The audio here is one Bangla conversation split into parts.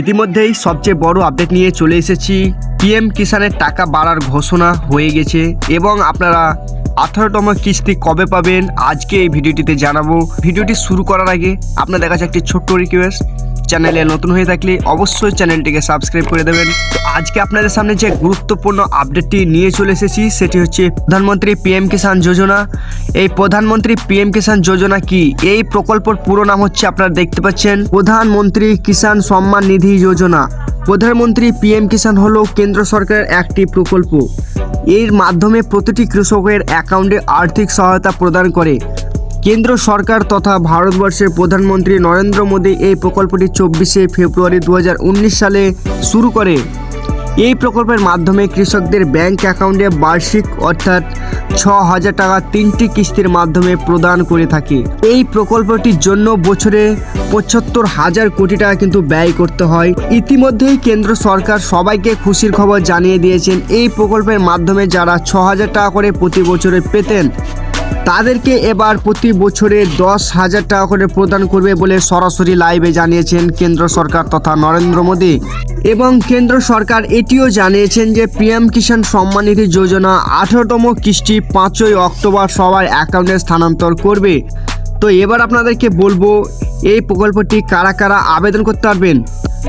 ইতিমধ্যেই সবচেয়ে বড় আপডেট নিয়ে চলে এসেছি। পিএম কিষানের টাকা বাড়ার ঘোষণা হয়ে গেছে এবং আপনারা আঠারোতম কিস্তি কবে পাবেন, আজকে এই ভিডিওটিতে জানাব। ভিডিওটি শুরু করার আগে আপনাদের কাছে একটি ছোট্ট রিকোয়েস্ট চ্যানেলে নতুন হয়ে থাকলে অবশ্যই চ্যানেলটিকে সাবস্ক্রাইব করে দেবেন। আজকে আপনাদের সামনে যে গুরুত্বপূর্ণ আপডেটটি নিয়ে চলে এসেছি, সেটি হচ্ছে প্রধানমন্ত্রী পিএম কিষাণ যোজনা। এই প্রধানমন্ত্রী পিএম কিষাণ যোজনা কি? এই প্রকল্পের পুরো নাম হচ্ছে আপনারা দেখতে পাচ্ছেন, প্রধানমন্ত্রী কিষাণ সম্মান নিধি যোজনা। প্রধানমন্ত্রী পিএম কিষাণ হলো কেন্দ্র সরকারের একটি প্রকল্প। এর মাধ্যমে প্রতিটি কৃষকের অ্যাকাউন্টে আর্থিক সহায়তা প্রদান করে। কেন্দ্র সরকার তথা ভারতবর্ষের প্রধানমন্ত্রী নরেন্দ্র মোদী এই প্রকল্পটি চব্বিশে ফেব্রুয়ারি দু হাজার উনিশ সালে শুরু করে। এই প্রকল্পের মাধ্যমে কৃষকদের ব্যাংক অ্যাকাউন্টে বার্ষিক অর্থাৎ ছ হাজার টাকা তিনটি কিস্তির মাধ্যমে প্রদান করে থাকে। এই প্রকল্পটির জন্য বছরে পঁচাত্তর হাজার কোটি টাকা কিন্তু ব্যয় করতে হয়। ইতিমধ্যেই কেন্দ্র সরকার সবাইকে খুশির খবর জানিয়ে দিয়েছেন, এই প্রকল্পের মাধ্যমে যারা ছ হাজার টাকা করে প্রতি বছরে পেতেন তাদেরকে এবার প্রতি বছরে দশ হাজার টাকা করে প্রদান করবে বলে সরাসরি লাইভে জানিয়েছেন কেন্দ্র সরকার তথা নরেন্দ্র মোদী। এবং কেন্দ্র সরকার এটিও জানিয়েছেন যে পিএম কিষাণ সম্মান নিধি যোজনা আঠারোতম কিস্তি পাঁচই অক্টোবর সবার অ্যাকাউন্টে স্থানান্তর করবে। তো এবার আপনাদেরকে বলব, এই প্রকল্পটি কারা কারা আবেদন করতে পারবেন?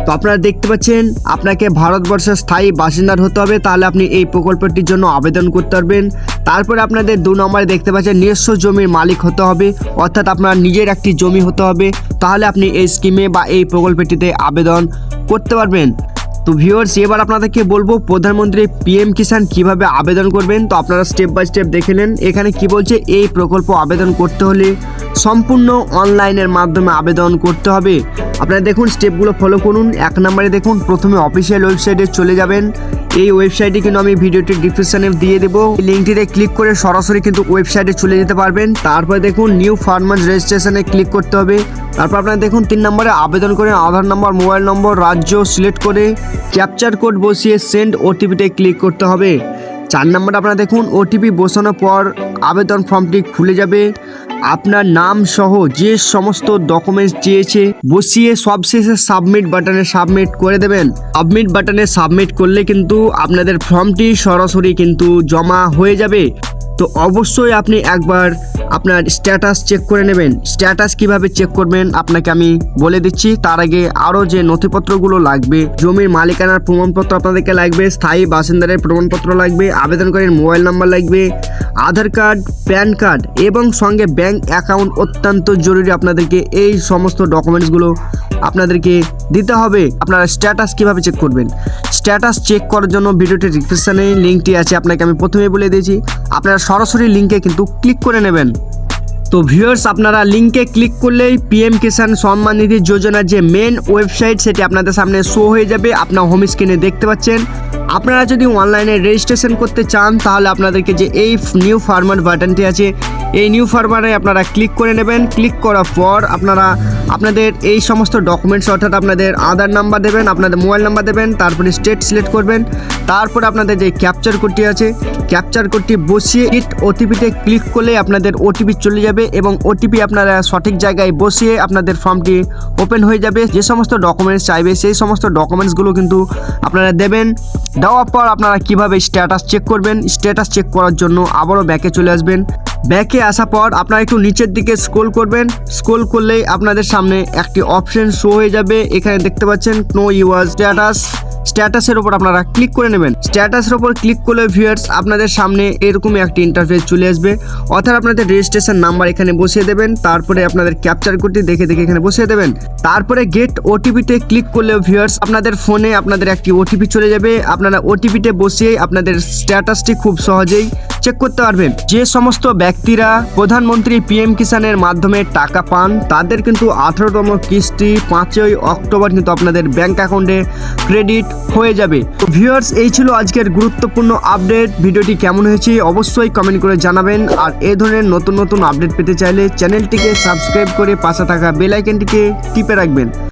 তো আপনারা দেখতে পাচ্ছেন, আপনাকে ভারতবর্ষের স্থায়ী বাসিন্দার হতে হবে, তাহলে আপনি এই প্রকল্পটির জন্য আবেদন করতে পারবেন। তারপরে আপনাদের দু নম্বরে দেখতে পাচ্ছেন, নিজস্ব জমির মালিক হতে হবে, অর্থাৎ আপনার নিজের একটি জমি হতে হবে। তাহলে আপনি এই স্কিমে বা এই প্রকল্পটিতে আবেদন করতে পারবেন। তো ভিউয়ার্স এবার আপনাদেরকে বলব প্রধানমন্ত্রী পিএম কিষাণ কীভাবে আবেদন করবেন? তো আপনারা স্টেপ বাই স্টেপ দেখে নেন। এখানে কি বলছে? এই প্রকল্প আবেদন করতে হলে সম্পূর্ণ অনলাইনের মাধ্যমে আবেদন করতে হবে। আপনারা দেখুন স্টেপগুলো ফলো করুন। এক নম্বরে দেখুন, প্রথমে অফিসিয়াল ওয়েবসাইটে চলে যাবেন। এই ওয়েবসাইটে কিন্তু আমি ভিডিওটি ডিসক্রিপশনে দিয়ে দেবো। লিঙ্কটিতে ক্লিক করে সরাসরি কিন্তু ওয়েবসাইটে চলে যেতে পারবেন। তারপরে দেখুন নিউ ফার্মার রেজিস্ট্রেশনে ক্লিক করতে হবে। তারপর আপনারা দেখুন তিন নম্বরে আবেদন করে আধার নম্বর মোবাইল নম্বর রাজ্য সিলেক্ট করে ক্যাপচার কোড বসিয়ে সেন্ড ওটিপিতে ক্লিক করতে হবে। চার নম্বরে আপনারা দেখুন ওটিপি বসানোর পর আবেদন ফর্মটি খুলে যাবে। আপনার নাম সহ যে সমস্ত ডকুমেন্টস চেয়েছে, বসিয়ে সবশেষে সাবমিট বাটনে সাবমিট করে দেবেন। সাবমিট বাটনে সাবমিট করলে কিন্তু আপনাদের ফর্মটি সরাসরি কিন্তু জমা হয়ে যাবে। তো অবশ্যই আপনি একবার আপনার স্ট্যাটাস চেক করে নেবেন। স্ট্যাটাস কীভাবে চেক করবেন আপনাকে আমি বলে দিচ্ছি। তার আগে আরও যে নথিপত্রগুলো লাগবে, জমির মালিকানার প্রমাণপত্র আপনাদেরকে লাগবে, স্থায়ী বাসিন্দারের প্রমাণপত্র লাগবে, আবেদনকারীর মোবাইল নাম্বার লাগবে, আধার কার্ড, প্যান কার্ড এবং সঙ্গে ব্যাংক অ্যাকাউন্ট অত্যন্ত জরুরি আপনাদেরকে। এই সমস্ত ডকুমেন্টসগুলো আপনাদেরকে দিতে হবে আপনারা স্ট্যাটাস কীভাবে চেক করবেন? স্ট্যাটাস চেক করার জন্য ভিডিওটি ডিসক্রিপশানে লিঙ্কটি আছে, আপনাকে আমি প্রথমে বলে দিয়েছি। আপনারা সরাসরি লিঙ্কে কিন্তু ক্লিক করে নেবেন। তো ভিউয়ার্স আপনারা লিঙ্কে ক্লিক করলেই পিএম কিষাণ সম্মান নিধি যোজনার যে মেন ওয়েবসাইট সেটি আপনাদের সামনে শো হয়ে যাবে। আপনার হোম স্ক্রিনে দেখতে পাচ্ছেন। আপনারা যদি অনলাইনে রেজিস্ট্রেশন করতে চান, তাহলে আপনাদেরকে যে এই নিউ ফার্মার বাটনটি আছে, এই নিউ ফার্মারে আপনারা ক্লিক করে নেবেন। ক্লিক করার পর আপনারা, আপনাদের এই সমস্ত ডকুমেন্টস অর্থাৎ আপনাদের আধার নাম্বার দেবেন, আপনাদের মোবাইল নাম্বার দেবেন, তারপরে স্টেট সিলেক্ট করবেন। তারপরে আপনাদের যে ক্যাপচার কোডটি আছে ক্যাপচার কোডটি বসিয়ে ইট ওটিপিতে ক্লিক করলে আপনাদের ওটিপি চলে যাবে এবং ওটিপি আপনারা সঠিক জায়গায় বসিয়ে আপনাদের ফর্মটি ওপেন হয়ে যাবে। যে সমস্ত ডকুমেন্টস চাইবে, সেই সমস্ত ডকুমেন্টসগুলো কিন্তু আপনারা দেবেন। দেওয়ার পর আপনারা কীভাবে স্ট্যাটাস চেক করবেন? স্ট্যাটাস চেক করার জন্য আবারও ব্যাকে চলে আসবেন। ব্যাকে আসার পর আপনারা একটু নিচের দিকে স্ক্রোল করবেন। স্ক্রোল করলেই আপনাদের সামনে একটি অপশন শো হয়ে যাবে। এখানে দেখতে পাচ্ছেন নো ইউয়ার স্ট্যাটাস স্ট্যাটাসের উপর আপনারা ক্লিক করে নেবেন। স্ট্যাটাসের উপর ক্লিক করলে ভিউয়ার্স আপনাদের সামনে এরকমই একটি ইন্টারফেস চলে আসবে। অর্থাৎ আপনাদের রেজিস্ট্রেশন নাম্বার এখানে বসিয়ে দেবেন, তারপরে আপনাদের ক্যাপচার কোডটি দেখে দেখে এখানে বসিয়ে দেবেন। তারপরে গেট ওটিপিতে ক্লিক করলে ভিউয়ার্স আপনাদের ফোনে আপনাদের একটি ওটিপি চলে যাবে। আপনারা ওটিপিতে বসিয়ে আপনাদের স্ট্যাটাসটি খুব সহজেই চেক করতে পারবেন। যে সমস্ত ব্যক্তিরা প্রধানমন্ত্রী পিএম কিষানের মাধ্যমে টাকা পান, তাদের কিন্তু আঠারোতম কিস্তি পাঁচই অক্টোবর কিন্তু আপনাদের ব্যাংক অ্যাকাউন্টে ক্রেডিট হয়ে যাবে। তো ভিউয়ার্স এই ছিল আজকের গুরুত্বপূর্ণ আপডেট ভিডিওটি কেমন হয়েছে অবশ্যই কমেন্ট করে জানাবেন। আর এ ধরনের নতুন নতুন আপডেট পেতে চাইলে চ্যানেলটিকে সাবস্ক্রাইব করে পাশে থাকা বেল আইকনটিকে টিপে রাখবেন।